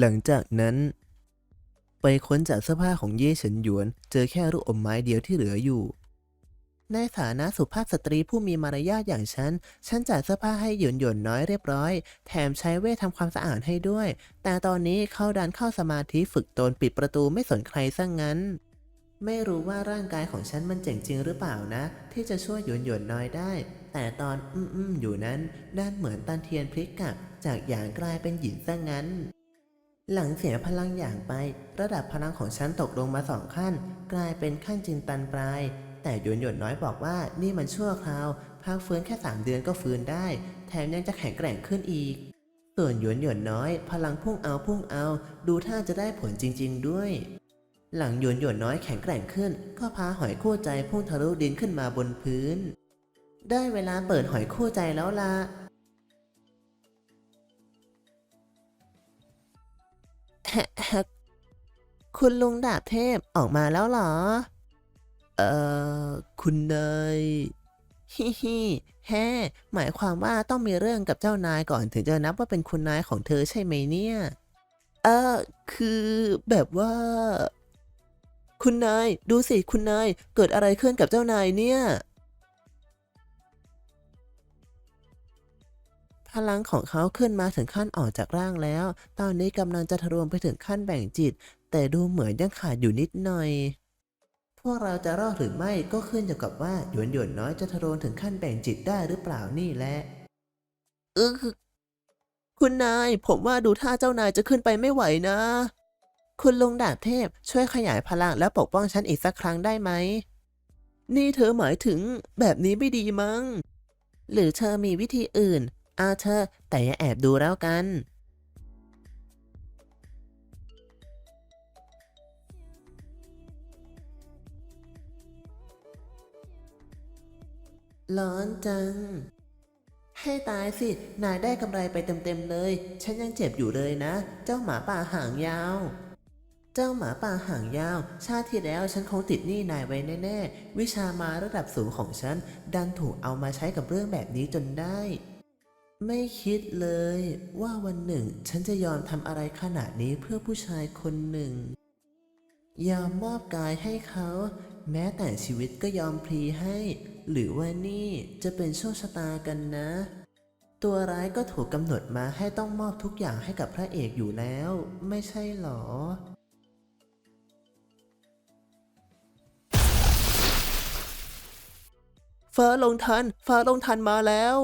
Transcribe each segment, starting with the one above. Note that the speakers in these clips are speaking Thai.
หลังจากนั้นไปค้นจากเสื้อผ้าของเย่เฉินหยวน เจอแค่ลูกอมไม้เดียวที่เหลืออยู่ ในฐานะสุภาพสตรีผู้มีมารยาทอย่างฉัน ฉันจัดเสื้อผ้าให้หยวนหยวนน้อยเรียบร้อย แถมใช้เวททำความสะอาดให้ด้วย แต่ตอนนี้เขาดันเข้าสมาธิฝึกตนปิดประตูไม่สนใครซะงงั้น ไม่รู้ว่าร่างกายของฉันมันเจ๋งจริงหรือเปล่านะ ที่จะช่วยหยวนหยวนน้อยได้ แต่ตอนอืมอมๆอยู่นั้นด้านเหมือนตันเทียนพลิกกลับจากหยางกลายเป็นหญิงซะงั้น หลังเสียพลังอย่างไประดับพลังของฉันตกลงมาสองขั้น กลายเป็นขั้นจินตันปลาย แต่หยวนหยวนน้อยบอกว่านี่มันชั่วคราว พักฟื้นแค่สามเดือนก็ฟื้นได้ แถมยังจะแข็งแกร่งขึ้นอีก ส่วนหยวนหยวนน้อย พลังพุ่งเอาพุ่งเอา ดูท่าจะได้ผลจริง ๆ ด้วย หลังหยวนหยวนน้อยแข็งแกร่งขึ้น ก็พาหอยคู่ใจพุ่งทะลุดินขึ้นมาบนพื้น ได้เวลาเปิดหอยคู่ใจแล้วล่ะ คุณลุงดาบเทพออกมาแล้วเหรอ เอ่อ คุณเนยฮิฮิแฮ่หมายความว่าต้องมีเรื่องกับเจ้านายก่อนถึงจะนับว่าเป็นคุณนายของเธอใช่ไหมเนี่ย เออคือแบบว่า คุณนาย ดูสิคุณนาย เกิดอะไรขึ้นกับเจ้านายเนี่ย พลังของเขาขึ้นมาถึงขั้นออกจากร่างแล้ว ตอนนี้กำลังจะทะลวงไปถึงขั้นแบ่งจิต แต่ดูเหมือนยังขาดอยู่นิดหน่อย พวกเราจะรอดหรือไม่ก็ขึ้นอยู่กับว่าหยวนหยวนน้อยจะทะลวงถึงขั้นแบ่งจิตได้หรือเปล่านี่แหละ เออคือคุณนาย ผมว่าดูท่าเจ้านายจะขึ้นไปไม่ไหวนะ คุณลุงดาบเทพช่วยขยายพลังและปกป้องฉันอีกสักครั้งได้ไหม นี่เธอหมายถึงแบบนี้ไม่ดีมั้ง หรือเธอมีวิธีอื่น อาเธอแต่อย่าแอบดูแล้วกัน ร้อนจัง ให้ตายสิ นายได้กำไรไปเต็มๆเลย ฉันยังเจ็บอยู่เลยนะ เจ้าหมาป่าหางยาว เจ้าหมาป่าหางยาว ชาติที่แล้วฉันคงติดหนี้นายไว้แน่ๆ วิชามาระดับสูงของฉัน ดันถูกเอามาใช้กับเรื่องแบบนี้จนได้ ไม่คิดเลยว่าวันหนึ่ง ฉันจะยอมทำอะไรขนาดนี้เพื่อผู้ชายคนหนึ่ง ยอมมอบกายให้เขา แม้แต่ชีวิตก็ยอมพลีให้ หรือว่านี่จะเป็นโชคชะตากันนะ ตัวร้ายก็ถูกกำหนดมาให้ต้องมอบทุกอย่างให้กับพระเอกอยู่แล้ว ไม่ใช่หรอฟ้าลงทันฟ้าลงทันมาแล้ว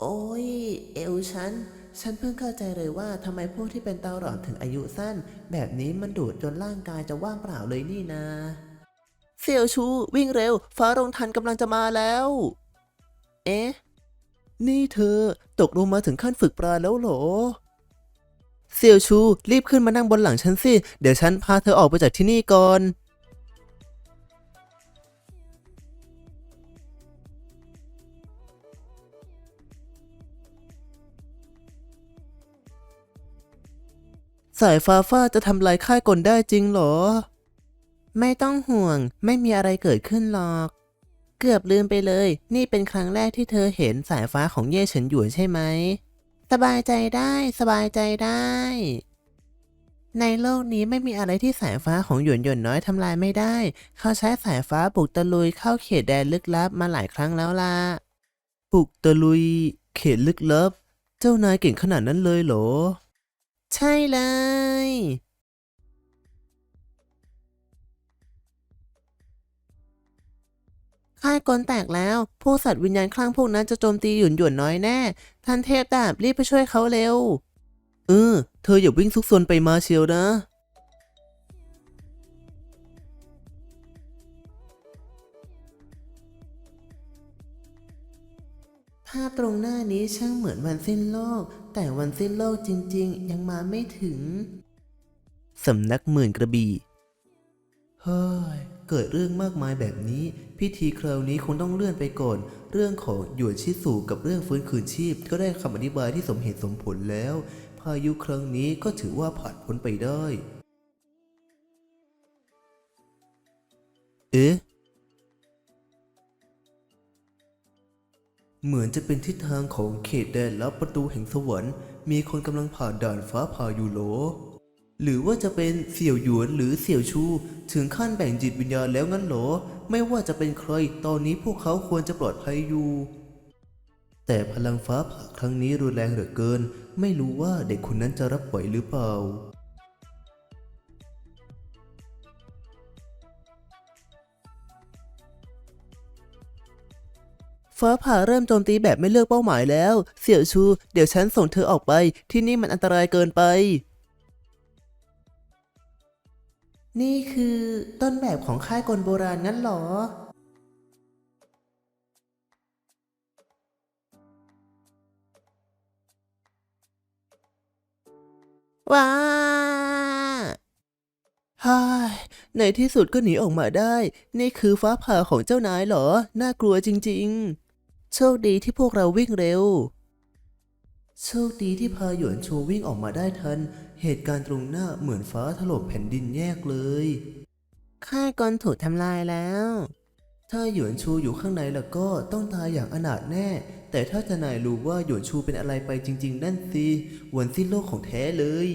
โอ้ย เอวฉัน ฉันเพิ่งเข้าใจเลยว่าทำไมพวกที่เป็นเตาหลอมถึงอายุสั้น แบบนี้มันดูดจนร่างกายจะว่างเปล่าเลยนี่นา เสี่ยวชู วิ่งเร็ว ฟ้าลงทันกำลังจะมาแล้ว เอ๊ะ นี่เธอ ตกลงมาถึงขั้นฝึกปลาแล้วเหรอ เสี่ยวชู รีบขึ้นมานั่งบนหลังฉันสิ เดี๋ยวฉันพาเธอออกไปจากที่นี่ก่อนายฟ้าฟ้าจะทำลายค่ายกลได้จริงเหรอ ไม่ต้องห่วง ไม่มีอะไรเกิดขึ้นหรอก เกือบลืมไปเลย นี่เป็นครั้งแรกที่เธอเห็นสายฟ้าของเย่เฉินหยวนใช่ไหม สบายใจได้ สบายใจได้ ในโลกนี้ไม่มีอะไรที่สายฟ้าของหยวนหยวนน้อยทำลายไม่ได้ เขาใช้สายฟ้าบุกตะลุยเข้าเขตแดนลึกลับมาหลายครั้งแล้วล่ะ บุกตะลุย เขตลึกลับ เจ้านายเก่งขนาดนั้นเลยเหรอ ใช่เลย ค่ายกลแตกแล้ว พวกสัตว์วิญญาณคลั่งพวกนั้นจะโจมตีหยุนหยวนน้อยแน่ ท่านเทพดาบรีบไปช่วยเขาเร็ว เออ เธออย่าวิ่งซุกซนไปมาเชียวนะภาพตรงหน้านี้ช่างเหมือนวันสิ้นโลก แต่วันสิ้นโลกจริง ๆ ยังมาไม่ถึง สำนักหมื่นกระบี่ เฮ้ย เกิดเรื่องมากมายแบบนี้ พิธีคราวนี้คงต้องเลื่อนไปก่อน เรื่องของหยวนชิสูกับเรื่องฟื้นคืนชีพ ก็ได้คำอธิบายที่สมเหตุสมผลแล้ว พายุครั้งนี้ก็ถือว่าผ่านพ้นไปได้ เอ๊ะ เหมือนจะเป็นทิศทางของเขตแดนลับประตูแห่งสวรรค์ มีคนกำลังผ่านด่านฟ้าผ่าอยู่โหล หรือว่าจะเป็นเสี่ยวหยวนหรือเสี่ยวชู ถึงขั้นแบ่งจิตวิญญาณแล้วงั้นหรอ ไม่ว่าจะเป็นใคร ตอนนี้พวกเขาควรจะปลอดภัยอยู่ แต่พลังฟ้าผ่าครั้งนี้รุนแรงเหลือเกิน ไม่รู้ว่าเด็กคนนั้นจะรับไหวหรือเปล่า ฟ้าผ่าเริ่มโจมตีแบบไม่เลือกเป้าหมายแล้ว เสี่ยวชู เดี๋ยวฉันส่งเธอออกไป ที่นี่มันอันตรายเกินไป นี่คือต้นแบบของค่ายกลโบราณงั้นหรอ ว้าฮ่าในที่สุดก็หนีออกมาได้ นี่คือฟ้าผ่าของเจ้านายเหรอ น่ากลัวจริง ๆ โชคดีที่พวกเราวิ่งเร็ว โชคดีที่พาหยวนชูวิ่งออกมาได้ทัน เหตุการณ์ตรงหน้าเหมือนฟ้าถล่มแผ่นดินแยกเลย ค่ายกลถูกทำลายแล้ว ถ้าหยวนชูอยู่ข้างในแล้วก็ต้องตายอย่างอนาถแน่ แต่ถ้าจะนายรู้ว่าหยวนชูเป็นอะไรไปจริง ๆ นั่นสิวันสิ้นโลกของแท้เลย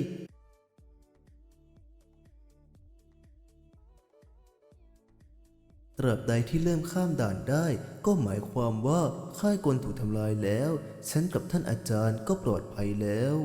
ตราบใดที่เริ่มข้ามด่านได้ ก็หมายความว่าค่ายกลถูกทำลายแล้ว ฉันกับท่านอาจารย์ก็ปลอดภัยแล้ว